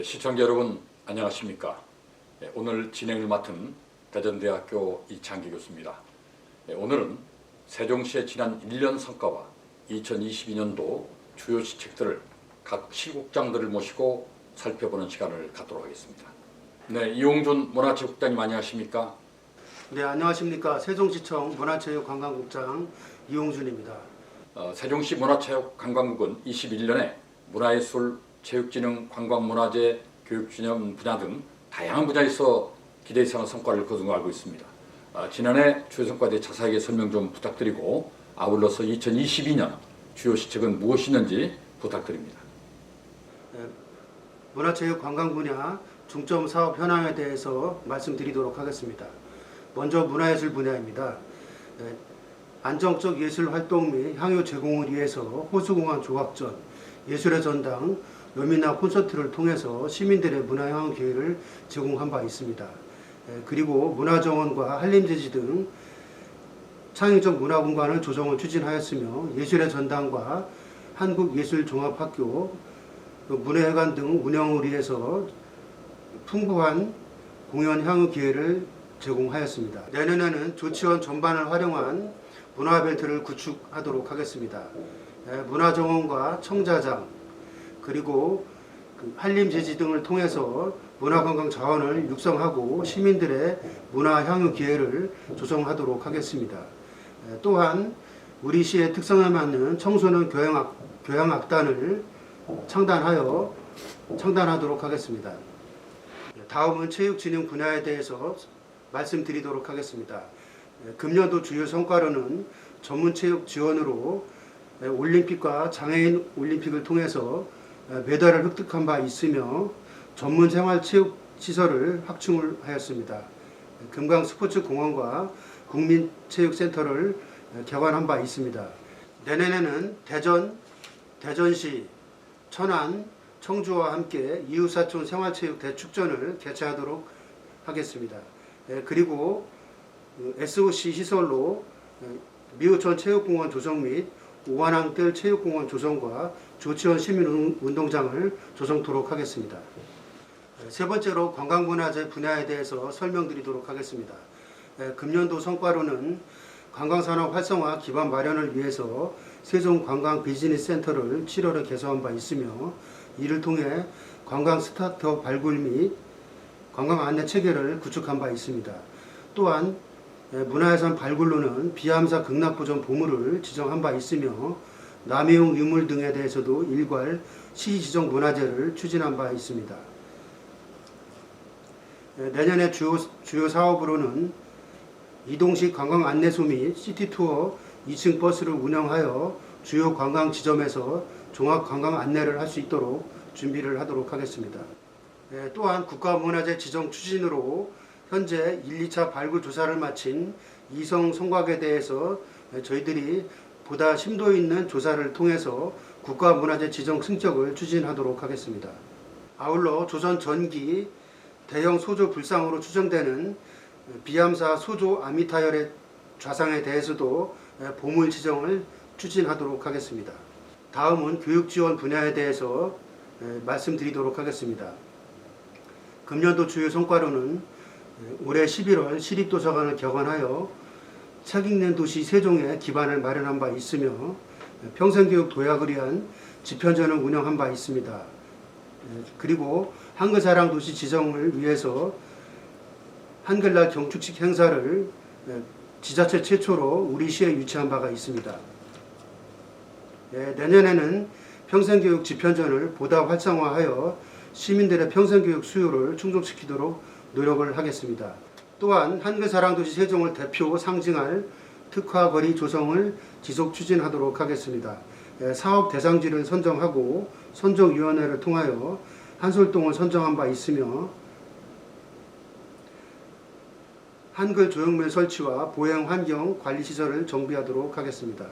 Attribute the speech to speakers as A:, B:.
A: 시청자 여러분 안녕하십니까? 예, 오늘 진행을 맡은 대전대학교 이창기 교수입니다. 예, 오늘은 세종시의 지난 1년 성과와 2022년도 주요 시책들을 각 시국장들을 모시고 살펴보는 시간을 갖도록 하겠습니다. 네, 이용준 문화체육국장님 안녕하십니까?
B: 네, 안녕하십니까. 세종시청 문화체육관광국장 이용준입니다.
A: 어, 세종시 문화체육관광국은 21년에 문화예술, 체육진흥, 관광문화재, 교육균형 분야 등 다양한 분야에서 기대 이상의 성과를 거둔 거 알고 있습니다. 어, 지난해 주요 성과에 대해 자세하게 설명 좀 부탁드리고 아울러서 2022년 주요 시책은 무엇이는지 부탁드립니다.
B: 문화체육 관광 분야 중점 사업 현황에 대해서 말씀드리도록 하겠습니다. 먼저 문화예술 분야입니다. 네, 안정적 예술 활동 및 향유 제공을 위해서 호수공항 조각전, 예술의 전당, 요미나 콘서트를 통해서 시민들의 문화향 기회를 제공한 바 있습니다. 예, 그리고 문화정원과 한림제지 등 창의적 문화공간을 조성을 추진하였으며 예술의 전당과 한국예술종합학교 그 문화회관 등 운영을 위해서 풍부한 공연 향후 기회를 제공하였습니다. 내년에는 조치원 전반을 활용한 문화 이벤트를 구축하도록 하겠습니다. 예, 문화정원과 청자장 그리고 그 한림제지 등을 통해서 문화관광 자원을 육성하고 시민들의 문화 향유 기회를 조성하도록 하겠습니다. 예, 또한 우리 시의 특성에 맞는 청소년 교양악, 교양악단을 창단하여 창단하도록 하겠습니다. 다음은 체육 진흥 분야에 대해서 말씀드리도록 하겠습니다. 예, 금년도 주요 성과로는 전문 체육 지원으로 예, 올림픽과 장애인 올림픽을 통해서 예, 메달을 획득한 바 있으며 전문 생활 체육 시설을 확충을 하였습니다. 예, 금강 스포츠 공원과 국민 체육센터를 예, 개관한 바 있습니다. 내년에는 대전, 대전시, 천안, 청주와 함께 이웃사촌 생활체육 대축전을 개최하도록 하겠습니다. 예, 그리고 그 SOC 시설로 예, 미우천 체육공원 조성 및 오관항뜰 체육공원 조성과 조치원 시민운동장을 조성토록 하겠습니다. 예, 세 번째로 관광문화재 분야에 대해서 설명드리도록 하겠습니다. 예, 금년도 성과로는 관광산업 활성화 기반 마련을 위해서 세종 관광 비즈니스 센터를 7월에 개소한 바 있으며 이를 통해 관광 스타트업 발굴 및 관광 안내 체계를 구축한 바 있습니다. 또한 예, 문화유산 발굴로는 비암사 극락보전 보물을 지정한 바 있으며 남해용 유물 등에 대해서도 일괄 시지정 문화재를 추진한 바 있습니다. 예, 내년에 주요, 주요 사업으로는 이동식 관광 안내소 및 시티투어 2층 버스를 운영하여 주요 관광 지점에서 종합 관광 안내를 할 수 있도록 준비를 하도록 하겠습니다. 예, 또한 국가문화재 지정 추진으로 현재 1, 2차 발굴 조사를 마친 이성 성곽에 대해서 저희들이 보다 심도 있는 조사를 통해서 국가문화재 지정 승적을 추진하도록 하겠습니다. 아울러 조선 전기 대형 소조 불상으로 추정되는 비암사 소조 아미타열의 좌상에 대해서도 보물 지정을 추진하도록 하겠습니다. 다음은 교육 지원 분야에 대해서 말씀드리도록 하겠습니다. 금년도 주요 성과로는 올해 11월 시립도서관을 개관하여 책 읽는 도시 세종에 기반을 마련한 바 있으며 평생교육 도약을 위한 집현전을 운영한 바 있습니다. 그리고 한글사랑 도시 지정을 위해서 한글날 경축식 행사를 지자체 최초로 우리 시에 유치한 바가 있습니다. 예, 내년에는 평생교육 집현전을 보다 활성화하여 시민들의 평생교육 수요를 충족시키도록 노력을 하겠습니다. 또한 한글사랑도시 세종을 대표 상징할 특화거리 조성을 지속 추진하도록 하겠습니다. 예, 사업 대상지를 선정하고 선정위원회를 통하여 한솔동을 선정한 바 있으며 한글 조형물 설치와 보행 환경 관리 시설을 정비하도록 하겠습니다.